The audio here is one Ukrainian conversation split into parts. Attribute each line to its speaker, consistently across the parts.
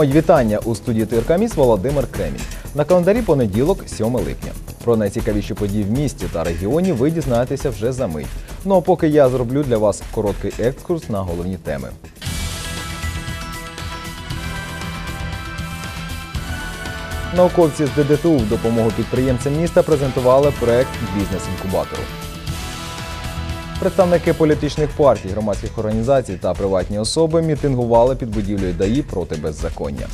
Speaker 1: Мої вітання у студії ТРК Міс Володимир Кремінь. На календарі понеділок, 7 липня. Про найцікавіші події в місті та регіоні ви дізнаєтеся вже за мить. Ну а поки я зроблю для вас короткий екскурс на головні теми. Науковці з ДДТУ в допомогу підприємцям міста презентували проект бізнес-інкубатору. Представники політичних партій, громадських організацій та приватні особи мітингували під будівлею ДАІ проти беззаконня.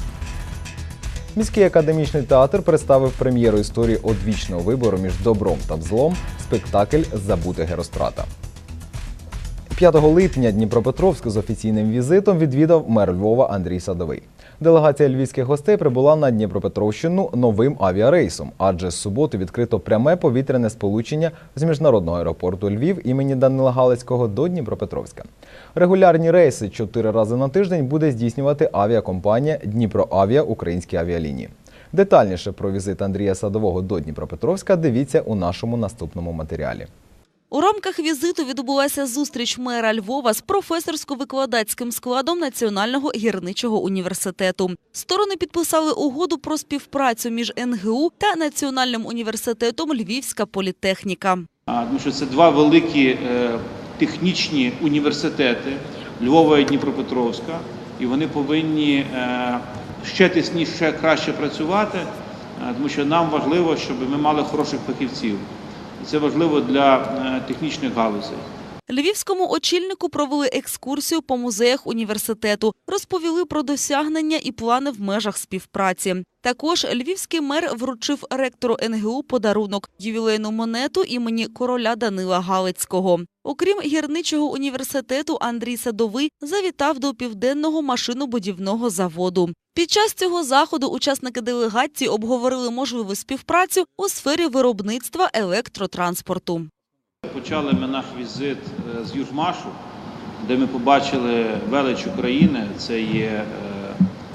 Speaker 1: Міський академічний театр представив прем'єру історії одвічного вибору між добром та злом спектакль Забути Герострата. 5 липня Дніпропетровськ з офіційним візитом відвідав мер Львова Андрій Садовий. Делегація львівських гостей прибула на Дніпропетровщину новим авіарейсом, адже з суботи відкрито пряме повітряне сполучення з міжнародного аеропорту Львів імені Данила Галицького до Дніпропетровська. Регулярні рейси чотири рази на тиждень буде здійснювати авіакомпанія Дніпроавіа Українські авіалінії. Детальніше про візит Андрія Садового до Дніпропетровська дивіться у нашому наступному матеріалі.
Speaker 2: У рамках візиту відбулася зустріч мера Львова з професорсько-викладацьким складом Національного гірничого університету. Сторони підписали угоду про співпрацю між НГУ та Національним університетом Львівська політехніка.
Speaker 3: Тому що це два великі е, технічні університети Львова і Дніпропетровська, і вони повинні е, ще тісніше, ще краще працювати, е, тому що нам важливо, щоб ми мали хороших фахівців. Це важливо для е, технічних галузей.
Speaker 2: Львівському очільнику провели екскурсію по музеях університету, розповіли про досягнення і плани в межах співпраці. Також львівський мер вручив ректору НГУ подарунок – ювілейну монету імені короля Данила Галицького. Окрім гірничого університету, Андрій Садовий завітав до південного машинобудівного заводу. Під час цього заходу учасники делегації обговорили можливу співпрацю у сфері виробництва електротранспорту.
Speaker 3: Почали ми наш візит е, з Южмашу, де ми побачили велич України. Це є е,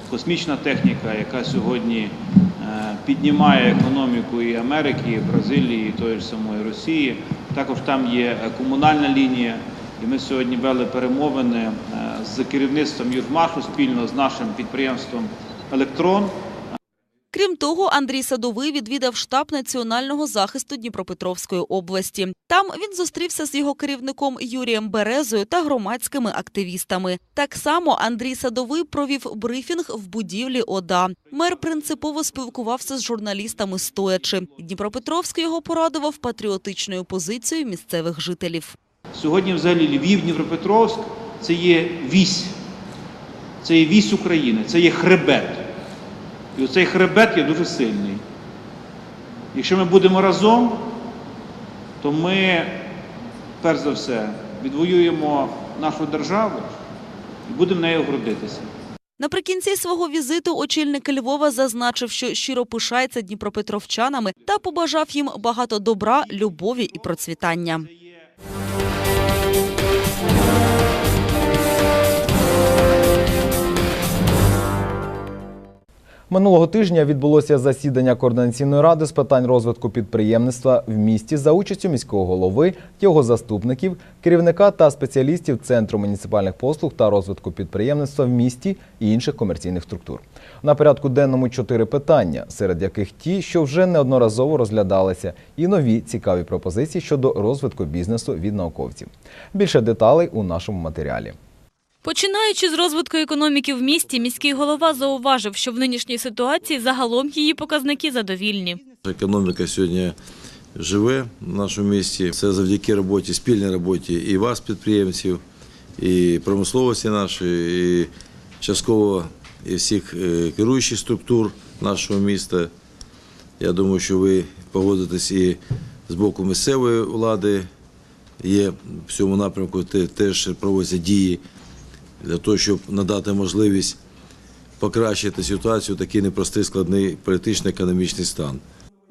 Speaker 3: космічна техніка, яка сьогодні е, піднімає економіку і Америки, і Бразилії, і тої ж самої Росії. Також там є комунальна лінія. І ми сьогодні вели перемовини з керівництвом Южмашу спільно з нашим підприємством Електрон.
Speaker 2: Крім того, Андрій Садовий відвідав штаб національного захисту Дніпропетровської області. Там він зустрівся з його керівником Юрієм Березою та громадськими активістами. Так само Андрій Садовий провів брифінг в будівлі ОДА. Мер принципово спілкувався з журналістами стоячи. Дніпропетровськ його порадував патріотичною позицією місцевих жителів.
Speaker 3: Сьогодні взагалі Львів, Дніпропетровськ це є вісь. Це є вісь України, це є хребет. І оцей хребет є дуже сильний. Якщо ми будемо разом, то ми, перш за все, відвоюємо нашу державу і будемо нею гордитися.
Speaker 2: Наприкінці свого візиту очільник Львова зазначив, що щиро пишається дніпропетровчанами та побажав їм багато добра, любові і процвітання.
Speaker 1: Минулого тижня відбулося засідання координаційної ради з питань розвитку підприємництва в місті за участю міського голови, його заступників, керівника та спеціалістів Центру муніципальних послуг та розвитку підприємництва в місті і інших комерційних структур. На порядку денному чотири питання, серед яких ті, що вже неодноразово розглядалися, і нові цікаві пропозиції щодо розвитку бізнесу від науковців. Більше деталей у нашому матеріалі.
Speaker 4: Починаючи з розвитку економіки в місті, міський голова зауважив, що в нинішній ситуації загалом її показники задовільні.
Speaker 5: Економіка сьогодні живе в нашому місті. Це завдяки роботі, спільній роботі і вас, підприємців, і промисловості нашої, і частково і всіх е, керуючих структур нашого міста. Я думаю, що ви погодитесь і з боку місцевої влади. Є в цьому напрямку теж проводяться дії для того, щоб надати можливість покращити ситуацію такий непростий складний політично-економічний стан.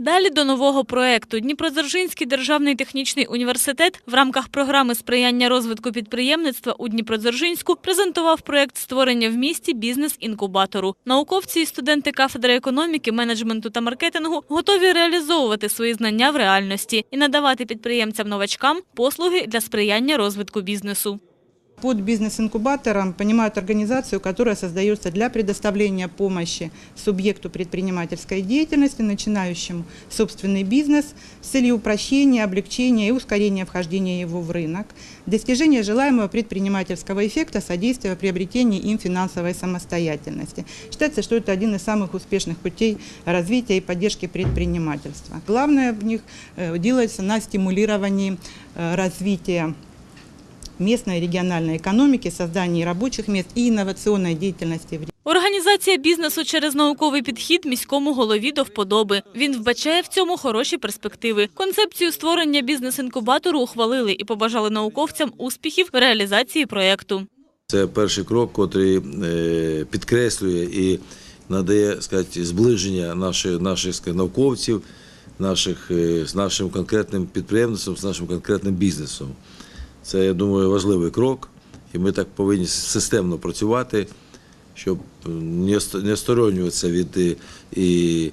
Speaker 4: Далі до нового проекту. Дніпродзержинський державний технічний університет в рамках програми сприяння розвитку підприємництва у Дніпродзержинську презентував проект створення в місті бізнес-інкубатору. Науковці і студенти кафедри економіки, менеджменту та маркетингу готові реалізовувати свої знання в реальності і надавати підприємцям-новачкам послуги для сприяння розвитку бізнесу.
Speaker 6: Под бизнес-инкубатором понимают организацию, которая создается для предоставления помощи субъекту предпринимательской деятельности, начинающему собственный бизнес с целью упрощения, облегчения и ускорения вхождения его в рынок, достижения желаемого предпринимательского эффекта, содействия приобретению им финансовой самостоятельности. Считается, что это один из самых успешных путей развития и поддержки предпринимательства. Главное в них э, делается на стимулировании э, развития местной и региональной экономики, создании рабочих мест и инновационной деятельности в
Speaker 4: Організація бізнесу через науковий підхід міському голові до вподоби. Він вбачає в цьому хороші перспективи. Концепцію створення бізнес-інкубатору ухвалили і побажали науковцям успіхів в реалізації проєкту.
Speaker 5: Це перший крок, який е, підкреслює і надає сказати, зближення наших, наших сказати, науковців, наших, е, з нашим конкретним підприємництвом, з нашим конкретним бізнесом. Це, я думаю, важливий крок, і ми так повинні системно працювати, щоб не осторонюватися від е, і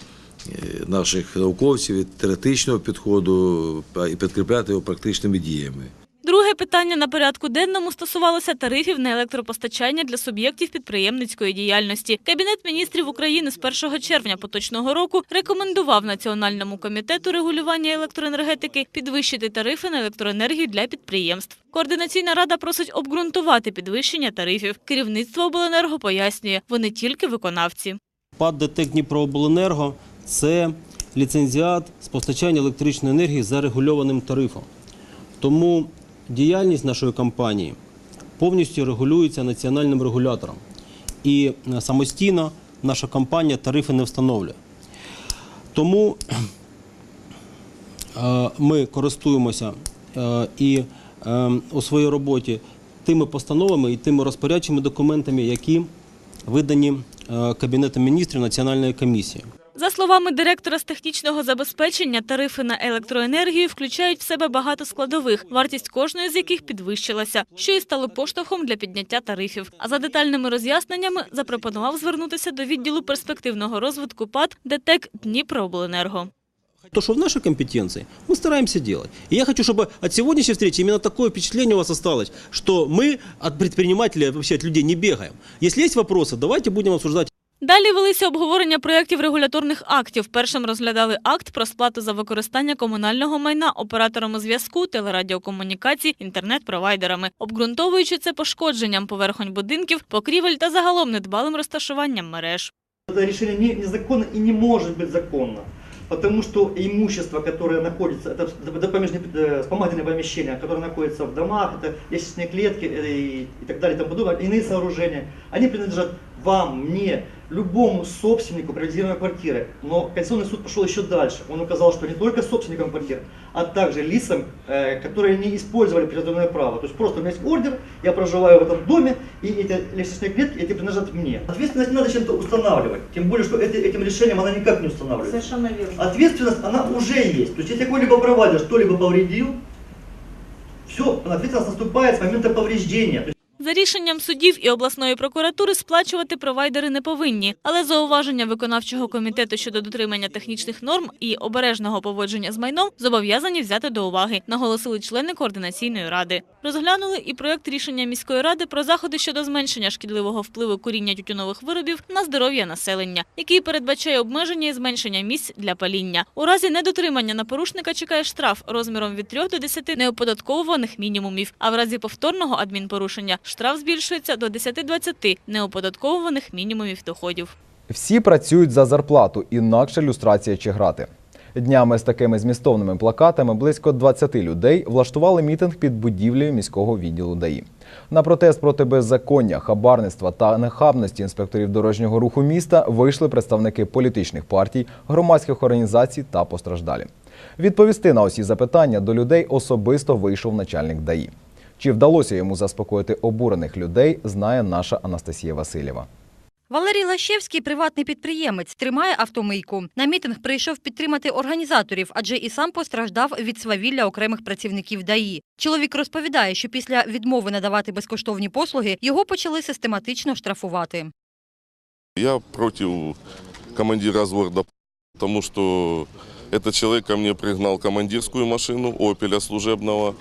Speaker 5: е, наших науковців, від теоретичного підходу і підкріпляти його практичними діями.
Speaker 4: Друге питання на порядку денному стосувалося тарифів на електропостачання для суб'єктів підприємницької діяльності. Кабінет міністрів України з 1 червня поточного року рекомендував Національному комітету регулювання електроенергетики підвищити тарифи на електроенергію для підприємств. Координаційна рада просить обґрунтувати підвищення тарифів. Керівництво обленерго пояснює, вони тільки виконавці.
Speaker 7: ПАД ДТЕК Дніпрообленерго – це ліцензіат з постачання електричної енергії за регульованим тарифом. Тому діяльність нашої компанії повністю регулюється національним регулятором. І е, самостійно наша компанія тарифи не встановлює. Тому е, ми користуємося е, і у своїй роботі тими постановами і тими розпорядчими документами, які видані Кабінетом міністрів Національної комісії.
Speaker 4: За словами директора з технічного забезпечення, тарифи на електроенергію включають в себе багато складових, вартість кожної з яких підвищилася, що і стало поштовхом для підняття тарифів. А за детальними роз'ясненнями запропонував звернутися до відділу перспективного розвитку ПАД ДТЕК Дніпрообленерго.
Speaker 7: То, что в нашей компетенции, мы стараемся делать. И я хочу, чтобы от сегодняшней встречи именно такое впечатление у вас осталось, что мы от предпринимателей, вообще от людей не бегаем. Если есть вопросы, давайте будем обсуждать
Speaker 4: Далі велися обговорення проєктів регуляторних актів. Першим розглядали акт про сплату за використання комунального майна операторами зв'язку, телерадіокомунікацій, інтернет-провайдерами, обґрунтовуючи це пошкодженням поверхонь будинків, покрівель та загалом недбалим розташуванням мереж.
Speaker 8: Это решение не- незаконно и не может быть законно. Потому что имущество, которое находится, это допомежные, э, вспомогательные помещения, которые находятся в домах, это лестничные клетки э, и, и так далее, и тому подобное, иные сооружения, они принадлежат вам, мне, любому собственнику приватизированной квартиры. Но Конституционный суд пошел еще дальше. Он указал, что не только собственникам квартир, а также лицам, э, которые не использовали приватизированное право. То есть просто у меня есть ордер, я проживаю в этом доме, и эти лестничные клетки, эти принадлежат мне. Ответственность не надо чем-то устанавливать. Тем более, что эти- этим решением она никак не устанавливается.
Speaker 6: Совершенно верно.
Speaker 8: Ответственность, она уже есть. То есть, если какой-либо провайдер что-либо повредил, все, ответственность наступает с момента повреждения.
Speaker 4: За рішенням судів і обласної прокуратури сплачувати провайдери не повинні, але зауваження виконавчого комітету щодо дотримання технічних норм і обережного поводження з майном зобов'язані взяти до уваги, наголосили члени координаційної ради. Розглянули і проєкт рішення міської ради про заходи щодо зменшення шкідливого впливу куріння тютюнових виробів на здоров'я населення, який передбачає обмеження і зменшення місць для паління. У разі недотримання на порушника чекає штраф розміром від 3 до 10 неоподаткованих мінімумів, а в разі повторного адмінпорушення штраф збільшується до 10-20 неоподаткованих мінімумів доходів.
Speaker 1: Всі працюють за зарплату, інакше люстрація чи грати. Днями з такими змістовними плакатами близько 20 людей влаштували мітинг під будівлею міського відділу ДАІ. На протест проти беззаконня, хабарництва та нахабності інспекторів дорожнього руху міста вийшли представники політичних партій, громадських організацій та постраждалі. Відповісти на усі запитання до людей особисто вийшов начальник ДАІ. Чи вдалося йому заспокоїти обурених людей, знає наша Анастасія Васильєва.
Speaker 9: Валерій Лащевський, приватний підприємець, тримає автомийку. На мітинг прийшов підтримати організаторів, адже і сам постраждав від свавілля окремих працівників ДАІ. Чоловік розповідає, що після відмови надавати безкоштовні послуги його почали систематично штрафувати.
Speaker 10: Я против командира взвода, потому что этот человек ко мне пригнал командирскую машину «Опеля» служебного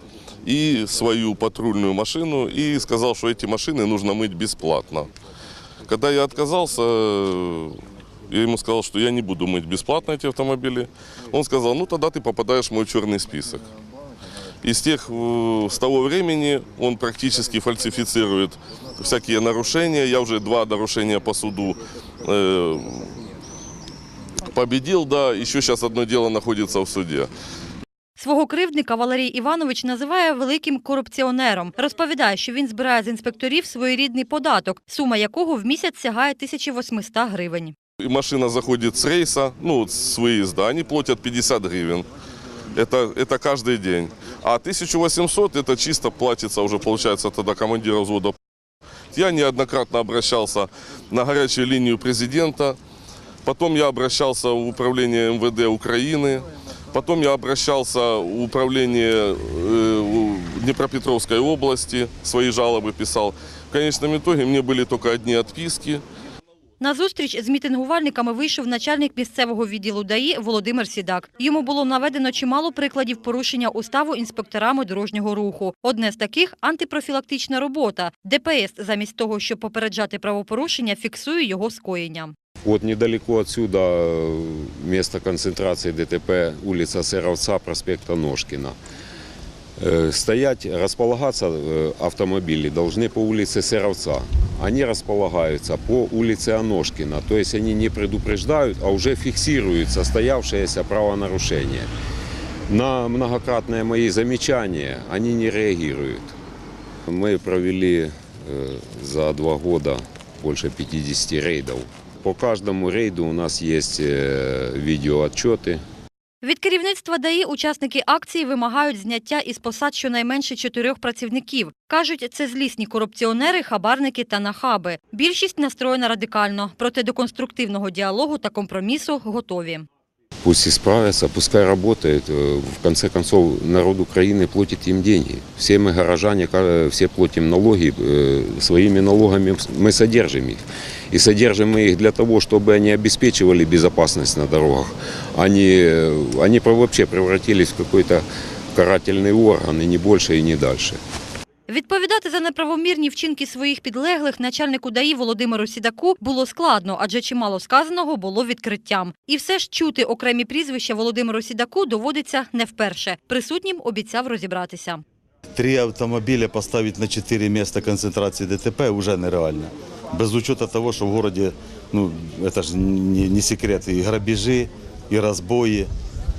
Speaker 10: и свою патрульную машину и сказал, что эти машины нужно мыть бесплатно. Когда я отказался, я ему сказал, что я не буду мыть бесплатно эти автомобили. Он сказал, ну тогда ты попадаешь в мой черный список. И с, тех, э, с того времени он практически фальсифицирует всякие нарушения. Я уже два нарушения по суду э, победил, да, еще сейчас одно дело находится в суде.
Speaker 9: Свого кривдника Валерій Іванович називає великим корупціонером. Розповідає, що він збирає з інспекторів своєрідний податок, сума якого в місяць сягає 1800 гривень.
Speaker 10: И машина заходит с рейса, ну, вот с выезда, они платят 50 гривен. Это, это каждый день. А 1800 это чисто платится уже, получается, тогда командира взвода. Я неоднократно обращался на горячую линию президента. Потом я обращался в управление МВД Украины. Потом я обращался в управление э, у Днепропетровской области, свои жалобы писал. В конечном итоге мне были только одни отписки.
Speaker 9: На зустріч з мітингувальниками вийшов начальник місцевого відділу ДАІ Володимир Сідак. Йому було наведено чимало прикладів порушення уставу інспекторами дорожнього руху. Одне з таких – антипрофілактична робота. ДПС замість того, щоб попереджати правопорушення, фіксує його скоєння.
Speaker 2: Вот недалеко отсюда э, место концентрации ДТП, улица Серовца, проспекта Ножкина. Э, Стоять, располагаться э, автомобили должны по улице Серовца. Они располагаются по улице Аношкина. То есть они не предупреждают, а уже фиксируют состоявшееся правонарушение. На многократные мои замечания они не реагируют. Мы провели э, за два года больше 50 рейдов. по кожному рейду у нас є э, видеоотчеты,
Speaker 9: Від керівництва ДАІ учасники акції вимагають зняття із посад щонайменше чотирьох працівників. Кажуть, це злісні корупціонери, хабарники та нахаби. Більшість настроєна радикально, проте до конструктивного діалогу та компромісу готові.
Speaker 2: Пусть исправятся, пускай работают. Э, В конце концов, народ Украины платит им деньги. Все мы горожане, ка- все платим налоги. э, Своими налогами мы содержим их. И содержим мы их для того, чтобы они обеспечивали безопасность на дорогах. Они, э, они про- вообще превратились в какой-то карательный орган, и не больше, и не дальше.
Speaker 9: Відповідати за неправомірні вчинки своїх підлеглих начальнику ДАІ Володимиру Сідаку було складно, адже чимало сказаного було відкриттям. І все ж чути окремі прізвища Володимиру Сідаку доводиться не вперше. Присутнім обіцяв розібратися.
Speaker 11: Три автомобиля поставить на четыре места концентрации ДТП уже нереально. Без учета того, что в городе, ну, это же не, не секрет, и грабежи, и разбои,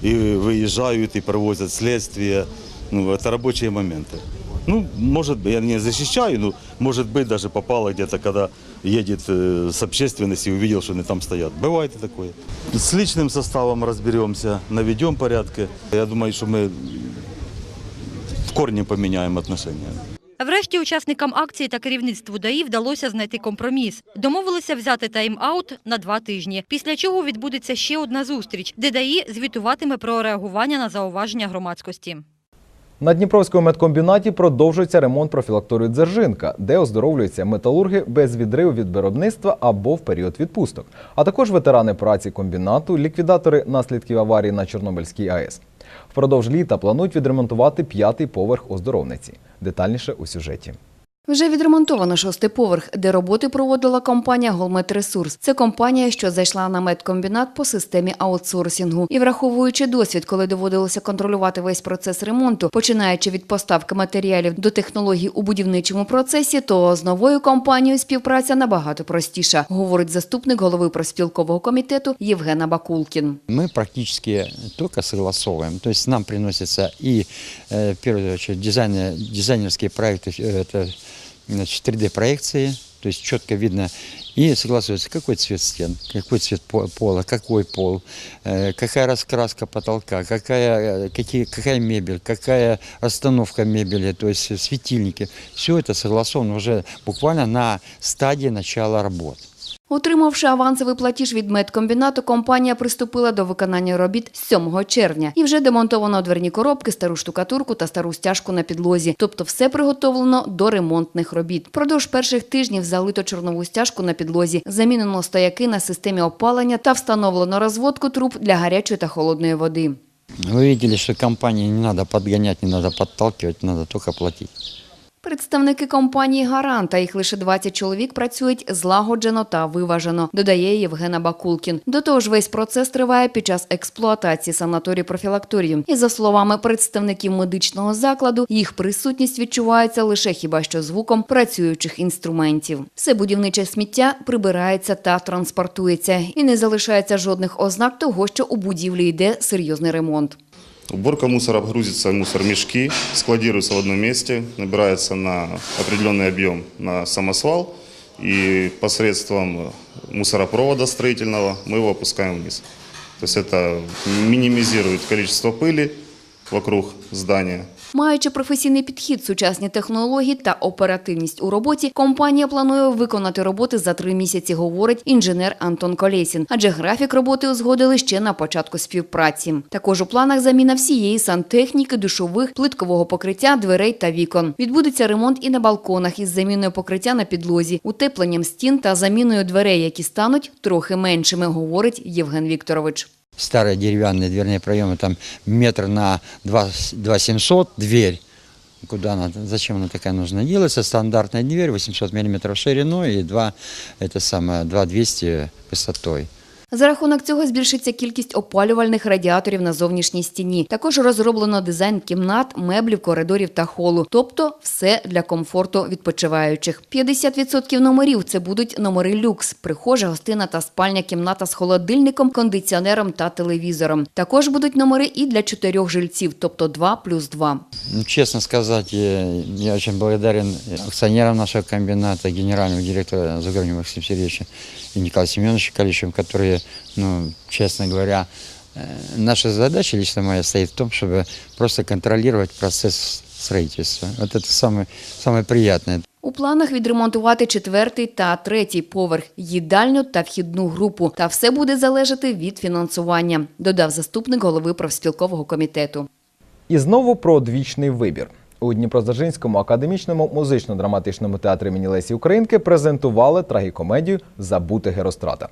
Speaker 11: и выезжают, и проводят следствие. Ну, это рабочие моменты. Ну, может быть, я не защищаю, но может быть даже попало где-то, когда едет э, с общественности и увидел, что они там стоят. Бывает и такое. С личным составом разберемся, наведем порядки. Я думаю, что мы в корне поменяем отношения.
Speaker 9: Врешті учасникам акції та керівництву ДАІ вдалося знайти компроміс. Домовилися взяти тайм-аут на два тижні, після чого відбудеться ще одна зустріч, де ДАІ звітуватиме про реагування на зауваження громадськості.
Speaker 1: На Дніпровському медкомбінаті продовжується ремонт профілакторії Дзержинка, де оздоровлюються металурги без відриву від виробництва або в період відпусток, а також ветерани праці комбінату, ліквідатори наслідків аварії на Чорнобильській АЕС. Впродовж літа планують відремонтувати п'ятий поверх оздоровниці. Детальніше у сюжеті.
Speaker 12: Вже відремонтовано шостий поверх, де роботи проводила компанія «Голметресурс». Це компанія, що зайшла на медкомбінат по системі аутсорсингу. І враховуючи досвід, коли доводилося контролювати весь процес ремонту, починаючи від поставки матеріалів до технологій у будівничому процесі, то з новою компанією співпраця набагато простіша, говорить заступник голови проспілкового комітету Євгена Бакулкін.
Speaker 13: мы практически только согласовываем. То есть нам приносятся и, э, в первую очередь, дизайны, дизайнерские проекты, э, это значит, 3D-проекции, то есть четко видно, и согласуется, какой цвет стен, какой цвет по- пола, какой пол, э, какая раскраска потолка, какая, э, какие, какая мебель, какая расстановка мебели, то есть светильники. Все это согласовано уже буквально на стадии начала работ.
Speaker 12: Отримавши авансовий платіж від медкомбінату, компанія приступила до виконання робіт з 7 червня. І вже демонтовано дверні коробки, стару штукатурку та стару стяжку на підлозі. Тобто все приготовлено до ремонтних робіт. Продовж перших тижнів залито чорнову стяжку на підлозі, замінено стояки на системі опалення та встановлено розводку труб для гарячої та холодної води.
Speaker 13: Вы видели, что компании не надо подгонять, не надо подталкивать, надо только платить.
Speaker 12: Представники компанії «Гарант» та їх лише 20 чоловік працюють злагоджено та виважено, додає Євгена Бакулкін. До того ж, весь процес триває під час експлуатації санаторій профілакторію. І за словами представників медичного закладу, їх присутність відчувається лише хіба що звуком працюючих інструментів. Все будівниче сміття прибирається та транспортується, і не залишається жодних ознак того, що у будівлі йде серйозний ремонт.
Speaker 14: Уборка мусора грузится в мусормешки, складируется в одном месте, набирается на определенный объем на самосвал и посредством мусоропровода строительного мы его опускаем вниз. То есть это минимизирует количество пыли вокруг здания.
Speaker 12: Маючи професійний підхід, сучасні технології та оперативність у роботі, компанія планує виконати роботи за три місяці, говорить інженер Антон Колєсін. Адже графік роботи узгодили ще на початку співпраці. Також у планах заміна всієї сантехніки, душових, плиткового покриття, дверей та вікон. Відбудеться ремонт і на балконах із заміною покриття на підлозі, утепленням стін та заміною дверей, які стануть трохи меншими, говорить Євген Вікторович
Speaker 13: Старые деревянные дверные проемы, там метр на 2, 2 700 дверь. Куда она, зачем она такая нужна? Делается стандартная дверь, 800 мм шириной и 2, это самое, 2 200 высотой.
Speaker 12: За рахунок цього збільшиться кількість опалювальних радіаторів на зовнішній стіні. Також розроблено дизайн кімнат, меблів, коридорів та холу. Тобто все для комфорту відпочиваючих. 50% номерів це будуть номери люкс, прихожа, гостина та спальня кімната з холодильником, кондиціонером та телевізором. Також будуть номери і для чотирьох жильців, тобто 2 плюс 2.
Speaker 13: Ну, честно сказать, я, очень благодарен акционерам нашего комбината, генеральному директору Загорню Максиму Сергеевичу и Николаю Семеновичу Калищевым, которые, ну, честно говоря, э, наша задача лично моя стоит в том, чтобы просто контролировать процесс строительства. Вот это самое, самое приятное.
Speaker 12: У планах відремонтувати четвертий та третій поверх, їдальню та вхідну групу. Та все буде залежати від фінансування, додав заступник голови профспілкового комітету.
Speaker 1: І знову про одвічний вибір. У Дніпродзержинському академічному музично-драматичному театрі імені Лесі Українки презентували трагікомедію Забути Герострата.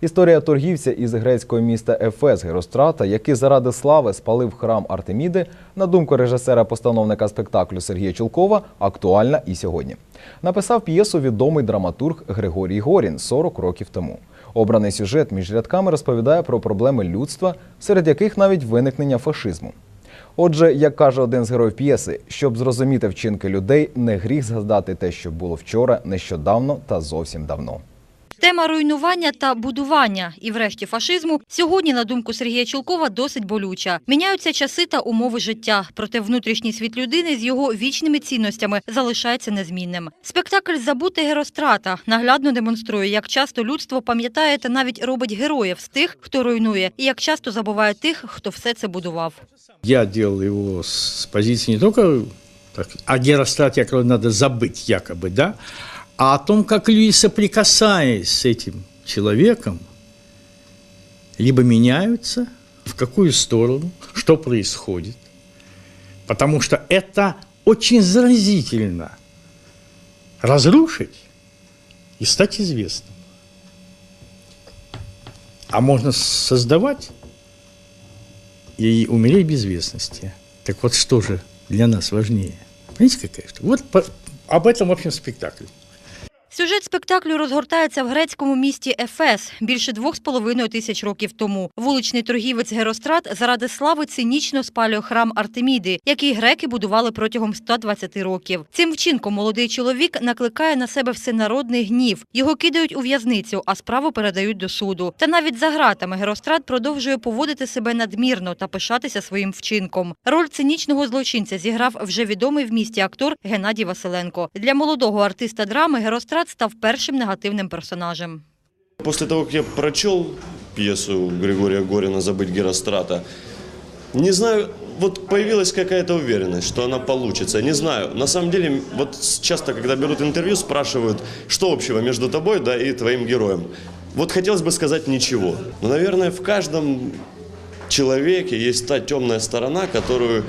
Speaker 1: Історія торгівця із грецького міста Ефес Герострата, який заради слави спалив храм Артеміди, на думку режисера-постановника спектаклю Сергія Чулкова, актуальна і сьогодні. Написав п'єсу відомий драматург Григорій Горін 40 років тому. Обраний сюжет між рядками розповідає про проблеми людства, серед яких навіть виникнення фашизму. Отже, як каже один з героїв п'єси, щоб зрозуміти вчинки людей, не гріх згадати те, що було вчора, нещодавно та зовсім давно.
Speaker 9: Тема руйнування та будування і, врешті, фашизму сьогодні, на думку Сергія Чулкова, досить болюча. Міняються часи та умови життя, проте внутрішній світ людини з його вічними цінностями залишається незмінним. Спектакль Забути Герострата наглядно демонструє, як часто людство пам'ятає та навіть робить героїв з тих, хто руйнує, і як часто забуває тих, хто все це будував.
Speaker 15: Я делал его с позиции не только так, о Герострате, якого надо забыть якобы, да, а о том, как люди, соприкасаясь с этим человеком, либо меняются, в какую сторону, что происходит. Потому что это очень заразительно. Разрушить и стать известным. А можно создавать и умереть без известности. Так вот, что же для нас важнее? Понимаете, какая что? Вот по- об этом, в общем, спектакль.
Speaker 9: Сюжет спектаклю розгортається в грецькому місті Ефес більше двох з половиною тисяч років тому. Вуличний торгівець Герострат заради слави цинічно спалює храм Артеміди, який греки будували протягом 120 років. Цим вчинком молодий чоловік накликає на себе всенародний гнів. Його кидають у в'язницю, а справу передають до суду. Та навіть за ґратами Герострат продовжує поводити себе надмірно та пишатися своїм вчинком. Роль цинічного злочинця зіграв вже відомий в місті актор Геннадій Василенко. Для молодого артиста драми Герострат став першим негативним персонажем.
Speaker 16: После того, как я прочел пьесу Григория Горина «Забыть Герострата», не знаю, вот появилась какая-то уверенность, что она получится. Не знаю, на самом деле, вот с- часто, когда берут интервью, спрашивают, что общего между тобой, да, и твоим героем. Вот хотелось бы сказать ничего. Но, наверное, в каждом человеке есть та темная сторона, которую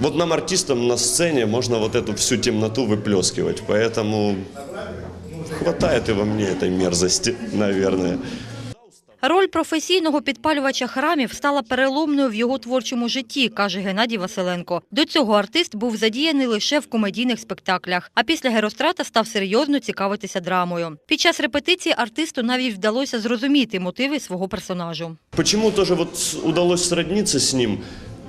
Speaker 16: вот нам, артистам, на сцене можно вот эту всю темноту выплескивать. Поэтому хватает и во мне этой мерзости, наверное.
Speaker 9: Роль професійного підпалювача храмів стала переломною в його творчому житті, каже Геннадій Василенко. До цього артист був задіяний лише в комедійних спектаклях, а після Герострата став серйозно цікавитися драмою. Під час репетиції артисту навіть вдалося зрозуміти мотиви свого персонажу.
Speaker 16: Почему тоже вот удалось сродниться с ним?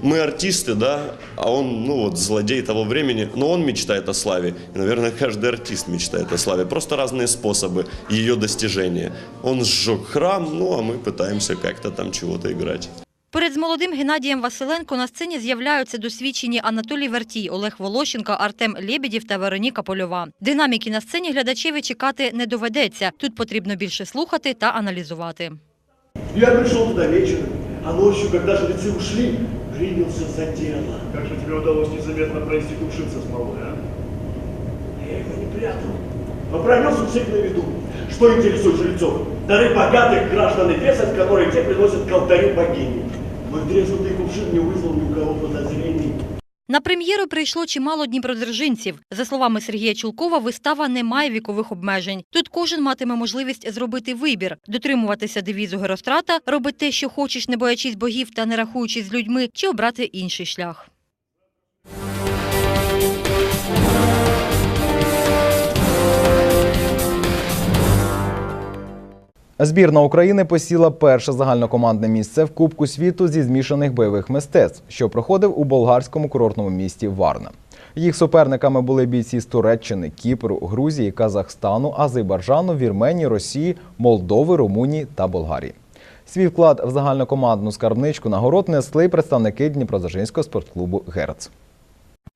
Speaker 16: Мы артисты, да, а он, ну вот, злодей того времени, но он мечтает о славе. И, наверное, каждый артист мечтает о славе. Просто разные способы ее достижения. Он сжег храм, ну а мы пытаемся как-то там чего-то играть.
Speaker 9: Перед з молодим Геннадієм Василенко на сцені з'являються досвідчені Анатолій Вертій, Олег Волощенко, Артем Лєбєдів та Вероніка Польова. Динаміки на сцені глядачеві чекати не доведеться. Тут потрібно більше слухати та аналізувати.
Speaker 17: Я пришел туда вечером, а ночью, когда жрецы ушли, принялся за дело. Как же тебе удалось незаметно провести кувшин со смолой, а? Я его не прятал, а пронес у всех на виду. Что интересует жрецов? Дары богатых граждан Эфеса, которые те приносят к алтарю богини. Мой треснутый кувшин не вызвал ни у кого подозрений.
Speaker 9: На прем'єру прийшло чимало дніпродержинців. За словами Сергія Чулкова, вистава не має вікових обмежень. Тут кожен матиме можливість зробити вибір, дотримуватися девізу Герострата, робити те, що хочеш, не боячись богів та не рахуючись з людьми, чи обрати інший шлях.
Speaker 1: Збірна України посіла перше загальнокомандне місце в Кубку світу зі змішаних бойових мистецтв, що проходив у болгарському курортному місті Варна. Їх суперниками були бійці з Туреччини, Кіпру, Грузії, Казахстану, Азербайджану, Вірменії, Росії, Молдови, Румунії та Болгарії. Свій вклад в загальнокомандну скарбничку нагород несли представники Дніпродзержинського спортклубу Герц.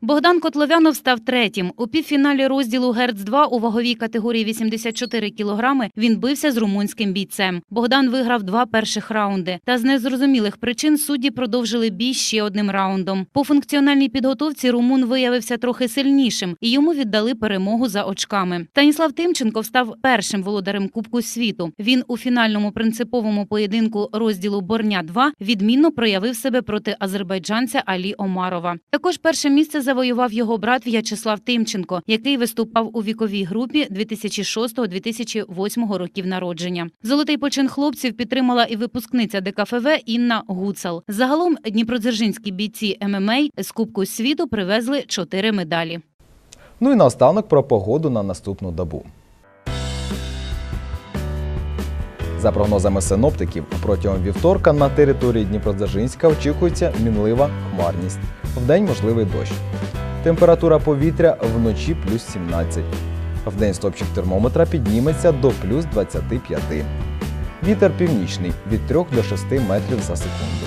Speaker 18: Богдан Котловянов став третім. У півфіналі розділу Герц-2 у ваговій категорії 84 кілограми він бився з румунським бійцем. Богдан виграв два перших раунди. Та з незрозумілих причин судді продовжили бій ще одним раундом. По функціональній підготовці румун виявився трохи сильнішим і йому віддали перемогу за очками. Станіслав Тимченко став першим володарем Кубку світу. Він у фінальному принциповому поєдинку розділу Борня-2 відмінно проявив себе проти азербайджанця Алі Омарова. Також перше місце завоював його брат В'ячеслав Тимченко, який виступав у віковій групі 2006-2008 років народження. Золотий почин хлопців підтримала і випускниця ДКФВ Інна Гуцал. Загалом дніпродзержинські бійці ММА з Кубку світу привезли чотири медалі.
Speaker 1: Ну і наостанок про погоду на наступну добу. За прогнозами синоптиків, протягом вівторка на території Дніпродзержинська очікується мінлива хмарність. Вдень можливий дощ. Температура повітря вночі плюс 17. Вдень стопчик термометра підніметься до плюс 25. Вітер північний від 3 до 6 метрів за секунду.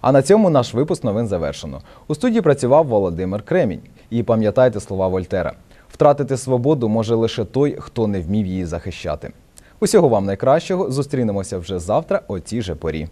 Speaker 1: А на цьому наш випуск новин завершено. У студії працював Володимир Кремінь. І пам'ятайте слова Вольтера: втратити свободу може лише той, хто не вмів її захищати. Усього вам найкращого. Зустрінемося вже завтра о цій же порі.